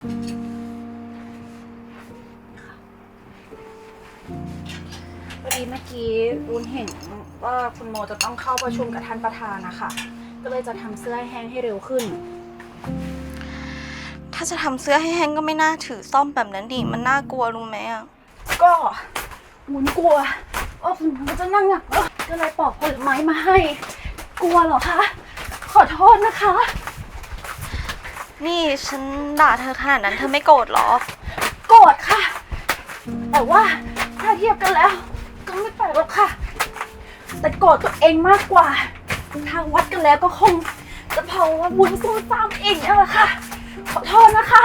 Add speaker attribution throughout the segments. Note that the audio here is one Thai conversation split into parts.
Speaker 1: พอดีเมื่อกี้รุนเห็นว่าคุณโมจะต้องเข้าประชุมกับท่านประธานนะคะ ก็เลยจะทำเสื้อให้แห้งให้เร็วขึ้น
Speaker 2: ถ้าจะทำเสื้อให้แห้งก็ไม่น่าถือซ่อมแบบนั้นดิ มันน่ากลัวรู้ไหมอะ
Speaker 1: ก็หมุนกลัวว่าคุณโมจะนั่งอะก็เลยปอกผลไม้มาให้ กลัวเหรอคะ ขอโทษนะคะ
Speaker 2: นี่ฉันด่าเธอขนาดนั้นเธอไม่โกรธหรอ
Speaker 1: โกรธค่ะ แต่ว่าถ้าเทียบกันแล้ว ก็ไม่แปลกหรอกค่ะ แต่โกรธตัวเองมากกว่า ทางวัดกันแล้วก็คง จะเพราะว่าบุญสู้ตามเองนี่แหละค่ะ ขอโทษนะคะ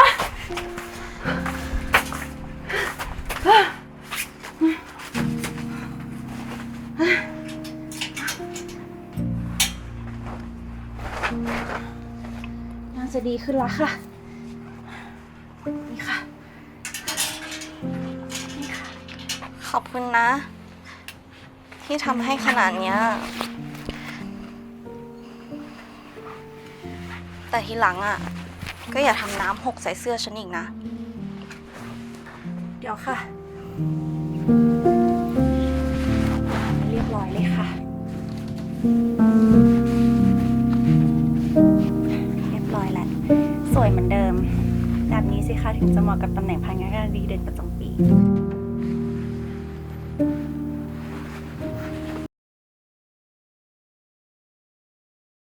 Speaker 1: น่าจะดีขึ้นแล้วค่ะ นี่ค่ะ นี่ค่ะ
Speaker 2: ขอบคุณนะ ที่ทำให้ขนาดเนี้ย แต่ทีหลังอะ ก็อย่าทำน้ำหกใส่เสื้อฉันอีกนะ
Speaker 1: เดี๋ยวค่ะ เรียบร้อยเลยค่ะ สวยเหมือนเดิม แบบนี้สิคะถึงจะเหมาะกับตำแหน่งพนักงานดีเด่นประจำปี